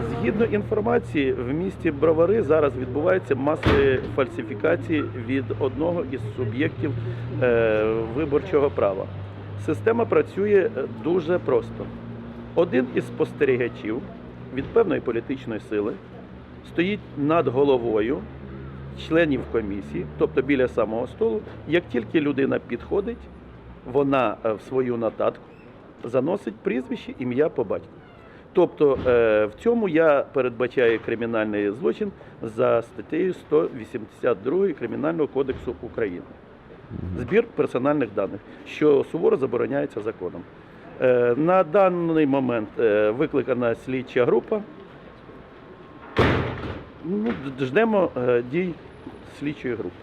Згідно інформації, в місті Бровари зараз відбуваються масові фальсифікації від одного із суб'єктів е, виборчого права. Система працює е, дуже просто. Один із спостерігачів від певної політичної сили стоїть над головою членів комісії, тобто біля самого столу. Як тільки людина підходить, вона е, в свою нотатку заносить прізвище, ім'я по батьку. Тобто е, в цьому я передбачаю кримінальний злочин за статтею 182 Кримінального кодексу України. Збір персональних даних, що суворо забороняється законом. Е, На даний момент е, викликана слідча група. Ну, ждемо дій слідчої групи.